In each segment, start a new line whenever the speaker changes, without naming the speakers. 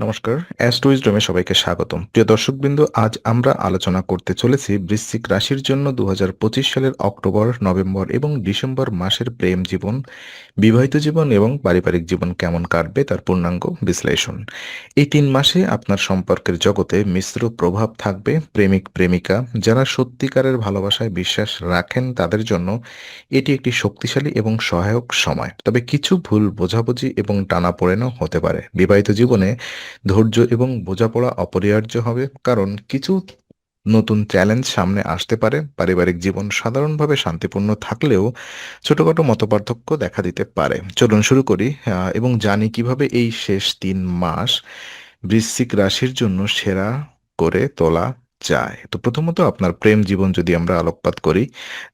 নমস্কার অ্যাস্ট্রোইজডমে সবাইকে স্বাগতম। প্রিয় দর্শকবৃন্দ, আজ আমরা আলোচনা করতে চলেছি বৃশ্চিক রাশির জন্য দু হাজার পঁচিশ সালের অক্টোবর, নভেম্বর এবং ডিসেম্বর মাসের প্রেম জীবন, বিবাহিত জীবন এবং পারিবারিক জীবন কেমন কাটবে তার পূর্ণাঙ্গ বিশ্লেষণ। এই তিন মাসে আপনার সম্পর্কের জগতে মিশ্র প্রভাব থাকবে। প্রেমিক, প্রেমিকা যারা সত্যিকারের ভালোবাসায় বিশ্বাস রাখেন তাদের জন্য এটি একটি শক্তিশালী এবং সহায়ক সময়। তবে কিছু ভুল বোঝাবুঝি এবং টানাপোড়েনও হতে পারে। বিবাহিত জীবনে ধৈর্য এবং বোঝাপড়া অপরিহার্য হবে, কারণ কিছু নতুন চ্যালেঞ্জ সামনে আসতে পারে। পারিবারিক জীবন সাধারণভাবে শান্তিপূর্ণ থাকলেও ছোটখাটো মতপার্থক্য দেখা দিতে পারে। চলুন শুরু করি এবং জানি কীভাবে এই শেষ তিন মাস বৃশ্চিক রাশির জন্য সেরা করে তোলা যায় তো প্রথমত আপনার প্রেম জীবন যদি আমরা আলোকপাত করি,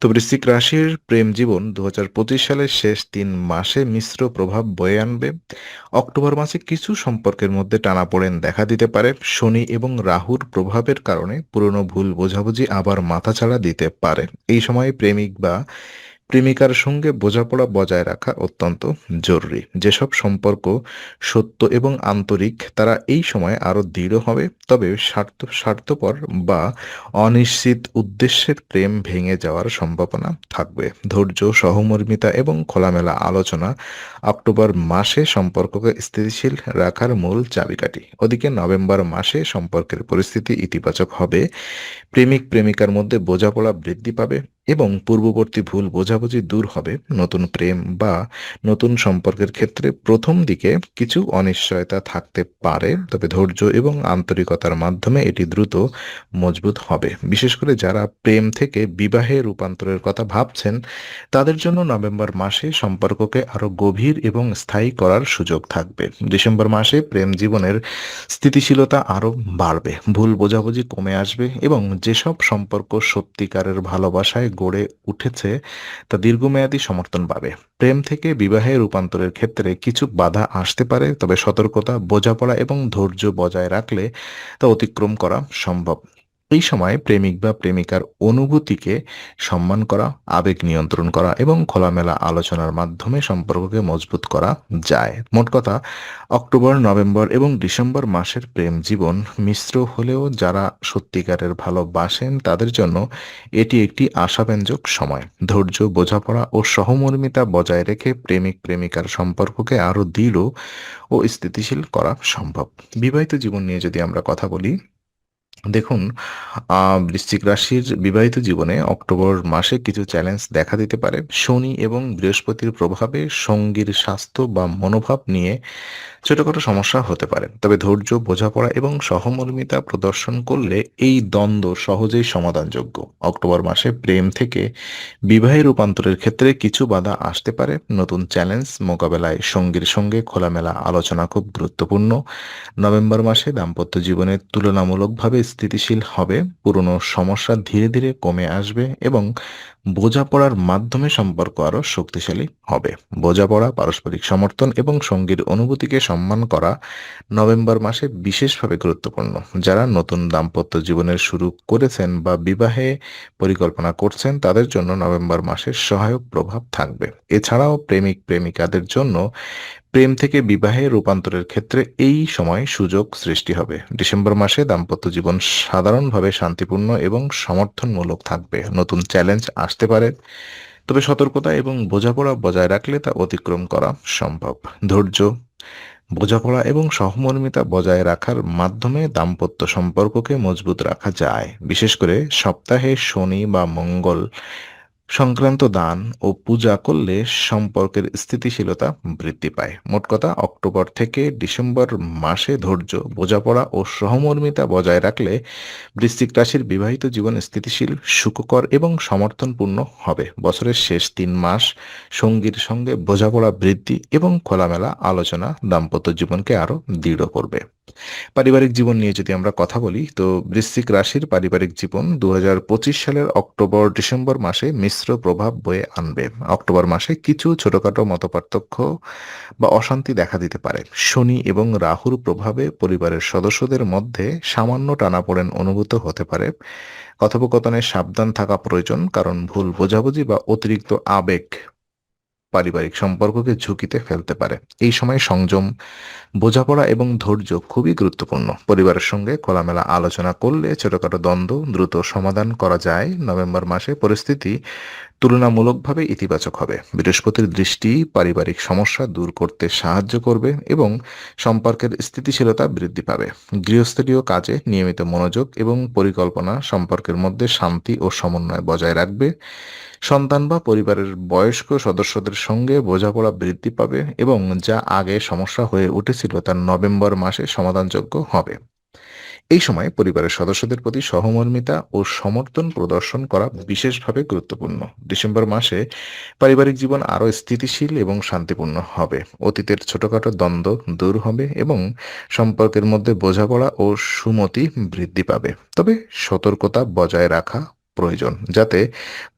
তো বৃশ্চিক রাশির প্রেম জীবন দু হাজার পঁচিশ সালের শেষ তিন মাসে মিশ্র প্রভাব বয়ে আনবে। অক্টোবর মাসে কিছু সম্পর্কের মধ্যে টানাপোড়েন দেখা দিতে পারে। শনি এবং রাহুর প্রভাবের কারণে পুরনো ভুল বোঝাবুঝি আবার মাথাছাড়া দিতে পারে। এই সময়ে প্রেমিক বা প্রেমিকার সঙ্গে বোঝাপড়া বজায় রাখা অত্যন্ত জরুরি। যেসব সম্পর্ক সত্য এবং আন্তরিক, তারা এই সময় আরও দৃঢ় হবে, তবে স্বার্থ, স্বার্থপর বা অনিশ্চিত উদ্দেশ্যের প্রেম ভেঙে যাওয়ার সম্ভাবনা থাকবে। ধৈর্য, সহমর্মিতা এবং খোলামেলা আলোচনা অক্টোবর মাসে সম্পর্ককে স্থিতিশীল রাখার মূল চাবিকাঠি। ওদিকে নভেম্বর মাসে সম্পর্কের পরিস্থিতি ইতিবাচক হবে। প্রেমিক প্রেমিকার মধ্যে বোঝাপড়া বৃদ্ধি পাবে। এবং পূর্ববর্তী ভুল বোঝাবুঝি দূর হবে নতুন প্রেম বা নতুন সম্পর্কের ক্ষেত্রে প্রথম দিকে কিছু অনিশ্চয়তা থাকতে পারে, তবে ধৈর্য এবং আন্তরিকতার মাধ্যমে এটি দ্রুত মজবুত হবে। বিশেষ করে যারা প্রেম থেকে বিবাহে রূপান্তরের কথা ভাবছেন, তাদের জন্য নভেম্বর মাসে সম্পর্ককে আরও গভীর এবং স্থায়ী করার সুযোগ থাকবে। ডিসেম্বর মাসে প্রেম জীবনের স্থিতিশীলতা আরও বাড়বে, ভুল বোঝাবুঝি কমে আসবে এবং যেসব সম্পর্ক সত্যিকারের ভালোবাসায় গড়ে উঠেছে তা দীর্ঘমেয়াদী সমর্থন পাবে। প্রেম থেকে বিবাহে রূপান্তরের ক্ষেত্রে কিছু বাধা আসতে পারে, তবে সতর্কতা, বোঝাপড়া এবং ধৈর্য বজায় রাখলে তা অতিক্রম করা সম্ভব। এই সময় প্রেমিক বা প্রেমিকার অনুভূতিকে সম্মান করা, আবেগ নিয়ন্ত্রণ করা এবং খোলামেলা আলোচনার মাধ্যমে সম্পর্ককে মজবুত করা যায়। মোট কথা, অক্টোবর, নভেম্বর এবং ডিসেম্বর মাসের প্রেম জীবন মিশ্র হলেও যারা সত্যিকারের ভালোবাসেন তাদের জন্য এটি একটি আশাব্যঞ্জক সময়। ধৈর্য, বোঝাপড়া ও সহমর্মিতা বজায় রেখে প্রেমিক প্রেমিকার সম্পর্ককে আরও দৃঢ় ও স্থিতিশীল করা সম্ভব। বিবাহিত জীবন নিয়ে যদি আমরা কথা বলি দেখুন বৃশ্চিক রাশির বিবাহিত জীবনে অক্টোবর মাসে কিছু চ্যালেঞ্জ দেখা দিতে পারে। শনি এবং বৃহস্পতির প্রভাবে সঙ্গীর স্বাস্থ্য বা মনোভাব নিয়ে ছোটখাটো সমস্যা হতে পারে। তবে ধৈর্য, বোঝাপড়া এবং সহমর্মিতা প্রদর্শন করলে এই দ্বন্দ্ব সহজেই সমাধানযোগ্য। অক্টোবর মাসে প্রেম থেকে বিবাহে রূপান্তরের ক্ষেত্রে কিছু বাধা আসতে পারে। নতুন চ্যালেঞ্জ মোকাবেলায় সঙ্গীর সঙ্গে খোলামেলা আলোচনা খুব গুরুত্বপূর্ণ। নভেম্বর মাসে দাম্পত্য জীবনে তুলনামূলকভাবে স্থিতিশীল হবে, পুরনো সমস্যা ধীরে ধীরে কমে আসবে এবং বোঝাপড়ার মাধ্যমে সম্পর্ক আরও শক্তিশালী হবে। বোঝাপড়া, পারস্পরিক সমর্থন এবং সঙ্গীর অনুভূতিকে সম্মান করা নভেম্বর মাসে বিশেষভাবে গুরুত্বপূর্ণ। যারা নতুন দাম্পত্য জীবনের শুরু করেছেন বা বিবাহে পরিকল্পনা করছেন, তাদের জন্য নভেম্বর মাসের সহায়ক প্রভাব থাকবে। এছাড়াও প্রেমিক প্রেমিকাদের জন্য প্রেম থেকে বিবাহে রূপান্তরের ক্ষেত্রে এই সময় সুযোগ সৃষ্টি হবে। ডিসেম্বর মাসে দাম্পত্য জীবন সাধারণভাবে শান্তিপূর্ণ এবং সমর্থনমূলক থাকবে। নতুন চ্যালেঞ্জ আসতে পারে, তবে সতর্কতা এবং বোঝাপড়া বজায় রাখলে তা অতিক্রম করা সম্ভব। ধৈর্য, বোঝাপড়া এবং সহমর্মিতা বজায় রাখার মাধ্যমে দাম্পত্য সম্পর্ককে মজবুত রাখা যায়। বিশেষ করে সপ্তাহে শনি বা মঙ্গল সংক্রান্ত দান ও পূজা করলে সম্পর্কের স্থিতিশীলতা বৃদ্ধি পায়। মোট কথা, অক্টোবর থেকে ডিসেম্বর মাসে ধৈর্য, বোঝাপড়া ও সহমর্মিতা বজায় রাখলে বৃশ্চিক রাশির বিবাহিত জীবন স্থিতিশীল, সুখকর এবং সমর্থনপূর্ণ হবে। বছরের শেষ তিন মাস সঙ্গীর সঙ্গে বোঝাপড়া বৃদ্ধি এবং খোলামেলা আলোচনা দাম্পত্য জীবনকে আরও দৃঢ় করবে। পারিবারিক জীবন নিয়ে যদি আমরা কথা বলি, তো বৃশ্চিক রাশির পারিবারিক জীবন দু হাজার পঁচিশ সালের অক্টোবর ডিসেম্বর মাসে মিশ্র প্রভাব বয়ে আনবে। অক্টোবর মাসে কিছু ছোটখাটো মতপার্থক্য বা অশান্তি দেখা দিতে পারে। শনি এবং রাহুর প্রভাবে পরিবারের সদস্যদের মধ্যে সামান্য টানাপোড়েন অনুভূত হতে পারে। কথোপকথনে সাবধান থাকা প্রয়োজন, কারণ ভুল বোঝাবুঝি বা অতিরিক্ত আবেগ পারিবারিক সম্পর্ককে ঝুঁকিতে ফেলতে পারে। এই সময় সংযম, বোঝাপড়া এবং ধৈর্য খুবই গুরুত্বপূর্ণ। পরিবারের সঙ্গে খোলামেলা আলোচনা করলে ছোটখাটো দ্বন্দ্ব দ্রুত সমাধান করা যায়। নভেম্বর মাসে পরিস্থিতি তুলনামূলকভাবে ইতিবাচক হবে। বৃহস্পতির দৃষ্টি পারিবারিক সমস্যা দূর করতে সাহায্য করবে এবং সম্পর্কের স্থিতিশীলতা বৃদ্ধি পাবে। গৃহস্থলীয় কাজে নিয়মিত মনোযোগ এবং পরিকল্পনা সম্পর্কের মধ্যে শান্তি ও সমন্বয় বজায় রাখবে। সন্তান বা পরিবারের বয়স্ক সদস্যদের সঙ্গে বোঝাপড়া বৃদ্ধি পাবে এবং যা আগে সমস্যা হয়ে উঠেছিল তা নভেম্বর মাসে সমাধানযোগ্য হবে। এই সময় পরিবারের সদস্যদের প্রতি সহমর্মিতা ও সমর্থন প্রদর্শন করা বিশেষভাবে গুরুত্বপূর্ণ। ডিসেম্বর মাসে পারিবারিক জীবন আরও স্থিতিশীল এবং শান্তিপূর্ণ হবে। অতীতের ছোটখাটো দ্বন্দ্ব দূর হবে এবং সম্পর্কের মধ্যে বোঝাপড়া ও সুমতি বৃদ্ধি পাবে। তবে সতর্কতা বজায় রাখা প্রয়োজন, যাতে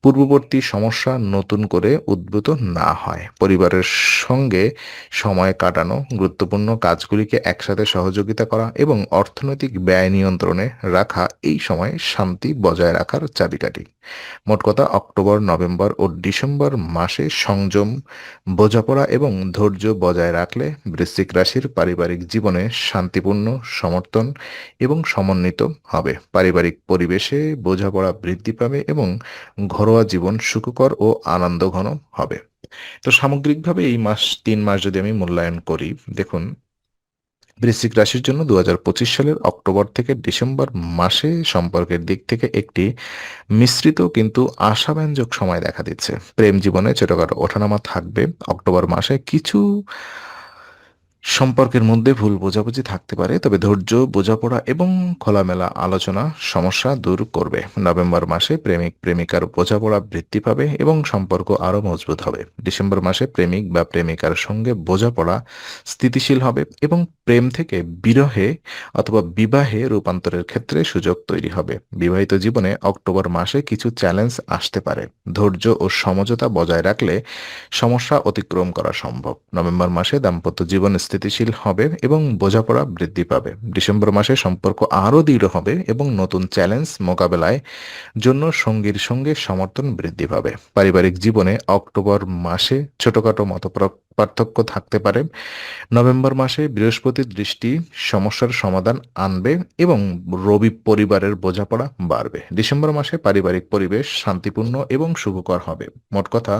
পূর্ববর্তী সমস্যা নতুন করে উদ্ভূত না হয়। পরিবারের সঙ্গে সময় কাটানো, গুরুত্বপূর্ণ কাজগুলিকে একসাথে সহযোগিতা করা এবং অর্থনৈতিক ব্যয় নিয়ন্ত্রণে রাখা, এই সময় শান্তি বজায় রাখার চাবিকাঠি। মোট কথা, অক্টোবর, নভেম্বর ও ডিসেম্বর মাসে সংযম, বোঝাপড়া এবং ধৈর্য বজায় রাখলে বৃশ্চিক রাশির পারিবারিক জীবনে শান্তিপূর্ণ সমর্থন এবং সমন্বিত হবে। পারিবারিক পরিবেশে বোঝাপড়া বৃদ্ধি পাবে এবং ঘরোয়া জীবন সুখকর ও আনন্দঘন হবে। তো সামগ্রিকভাবে এই মাস, তিন মাস যদি আমি মূল্যায়ন করি, দেখুন, বৃশ্চিক রাশির জন্য দু হাজার পঁচিশ সালের অক্টোবর থেকে ডিসেম্বর মাসে সম্পর্কের দিক থেকে একটি মিশ্রিত কিন্তু আশাব্যঞ্জক সময় দেখা দিচ্ছে। প্রেম জীবনে ছোটখাটো ওঠানামা থাকবে। অক্টোবর মাসে কিছু সম্পর্কের মধ্যে ভুল বোঝাবুঝি থাকতে পারে, তবে ধৈর্য, বোঝাপড়া এবং খোলামেলা আলোচনা সমস্যা দূর করবে। নভেম্বর মাসে প্রেমিক, প্রেমিকার বোঝাপড়া বৃদ্ধি পাবে এবং সম্পর্ক আরও মজবুত হবে। ডিসেম্বর মাসে প্রেমিক বা প্রেমিকার সঙ্গে বোঝাপড়া স্থিতিশীল হবে এবং প্রেম থেকে বিরহে অথবা বিবাহে রূপান্তরের ক্ষেত্রে সুযোগ তৈরি হবে। বিবাহিত জীবনে অক্টোবর মাসে কিছু চ্যালেঞ্জ আসতে পারে। ধৈর্য ও সমঝোতা বজায় রাখলে সমস্যা অতিক্রম করা সম্ভব। নভেম্বর মাসে দাম্পত্য জীবন স্থিতিশীল হবে এবং বোঝাপড়া বৃদ্ধি পাবে। ডিসেম্বর মাসে সম্পর্ক আরও দৃঢ় হবে এবং নতুন চ্যালেঞ্জ মোকাবেলায় জন্য সঙ্গীর সঙ্গে সমর্থন বৃদ্ধি পাবে। পারিবারিক জীবনে অক্টোবর মাসে ছোটখাটো মত পার্থক্য থাকতে পারে। নভেম্বর মাসে বৃহস্পতির দৃষ্টি সমস্যার সমাধান আনবে এবং রবি পরিবারের বোঝাপড়া বাড়বে। ডিসেম্বর মাসে পারিবারিক পরিবেশ শান্তিপূর্ণ এবং শুভকর হবে। মোট কথা,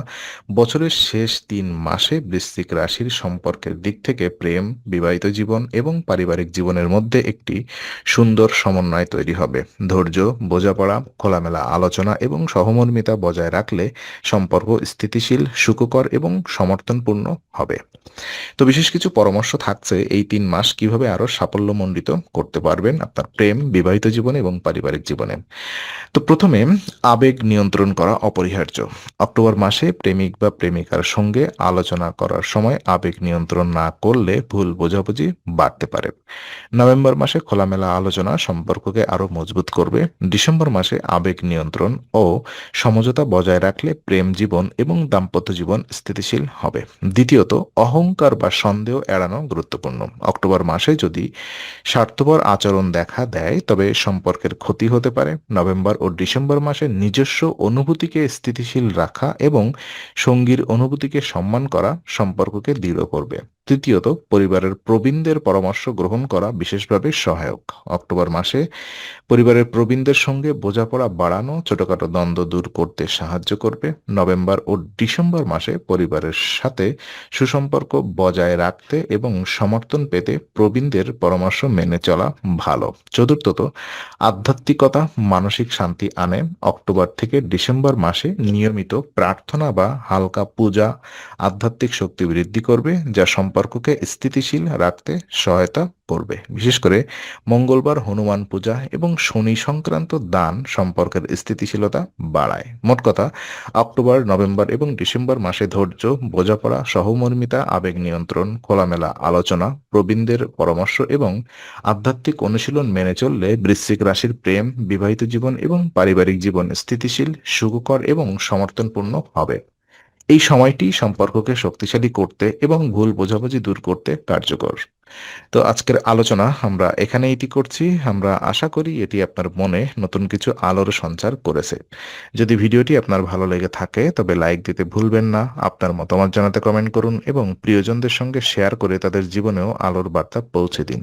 বছরের শেষ তিন মাসে বৃশ্চিক রাশির সম্পর্কের দিক থেকে প্রেম, বিবাহিত জীবন এবং পারিবারিক জীবনের মধ্যে একটি সুন্দর সমন্বয় তৈরি হবে। ধৈর্য, বোঝাপড়া, খোলামেলা আলোচনা এবং সহমর্মিতা বজায় রাখলে সম্পর্ক স্থিতিশীল, সুখকর এবং সমর্থনপূর্ণ হবে। তো বিশেষ কিছু পরামর্শ থাকছে এই তিন মাস কীভাবে আরও সাফল্যমণ্ডিত করতে পারবেন আপনার প্রেম, বিবাহিত জীবনে এবং পারিবারিক জীবনে। তো প্রথমে আবেগ নিয়ন্ত্রণ করা অপরিহার্য। অক্টোবর মাসে প্রেমিক বা প্রেমিকার সঙ্গে আলোচনা করার সময় আবেগ নিয়ন্ত্রণ না করলে ভুল বোঝাবুঝি বাড়তে পারে। নভেম্বর মাসে খোলামেলা আলোচনা সম্পর্ককে আরও মজবুত করবে। ডিসেম্বর মাসে আবেগ নিয়ন্ত্রণ ও সমঝোতা বজায় রাখলে প্রেম জীবন এবং দাম্পত্য জীবন স্থিতিশীল হবে। দ্বিতীয়ত অহংকার বা সন্দেহ এড়ানো গুরুত্বপূর্ণ। অক্টোবর মাসে যদি স্বার্থপর আচরণ দেখা দেয়, তবে সম্পর্কের ক্ষতি হতে পারে। নভেম্বর ও ডিসেম্বর মাসে নিজস্ব অনুভূতিকে স্থিতিশীল রাখা এবং সঙ্গীর অনুভূতিকে সম্মান করা সম্পর্ককে দৃঢ় করবে। তৃতীয়ত, পরিবারের প্রবীণদের পরামর্শ গ্রহণ করা বিশেষভাবে সহায়ক। অক্টোবর মাসে পরিবারের প্রবীণদের সঙ্গে বোঝাপড়া বাড়ানো, ছোটখাটো দ্বন্দ্ব দূর করতে সাহায্য করবে। নভেম্বর ও ডিসেম্বর মাসে পরিবারের সাথে সুসম্পর্ক বজায় রাখতে এবং সমর্থন পেতে প্রবীণদের পরামর্শ মেনে চলা ভালো। চতুর্থত, আধ্যাত্মিকতা, মানসিক শান্তি আনে। অক্টোবর থেকে ডিসেম্বর মাসে নিয়মিত প্রার্থনা বা হালকা পূজা আধ্যাত্মিক শক্তি বৃদ্ধি করবে, যা সম্পর্ককে স্থিতিশীল রাখতে সহায়তা করবে। বিশেষ করে মঙ্গলবার হনুমান পূজা এবং শনি সংক্রান্ত দান সম্পর্কের স্থিতিশীলতা বাড়ায়। মোট কথা, অক্টোবর, নভেম্বর এবং ডিসেম্বর মাসে ধৈর্য, বোঝাপড়া, সহমর্মিতা, আবেগ নিয়ন্ত্রণ, খোলামেলা আলোচনা, প্রবীণদের পরামর্শ এবং আধ্যাত্মিক অনুশীলন মেনে চললে বৃশ্চিক রাশির প্রেম, বিবাহিত জীবন এবং পারিবারিক জীবন স্থিতিশীল, সুখকর এবং সমর্থনপূর্ণ হবে। এই সময়টি সম্পর্ককে শক্তিশালী করতে এবং ভুল বোঝাবুঝি দূর করতে কার্যকর। তো আজকের আলোচনা আমরা এখানে এটি করছি। আমরা আশা করি এটি আপনার মনে নতুন কিছু আলোর সঞ্চার করেছে। যদি ভিডিওটি আপনার ভালো লেগে থাকে, তবে লাইক দিতে ভুলবেন না, আপনার মতামত জানাতে কমেন্ট করুন এবং প্রিয়জনদের সঙ্গে শেয়ার করে তাদের জীবনেও আলোর বার্তা পৌঁছে দিন।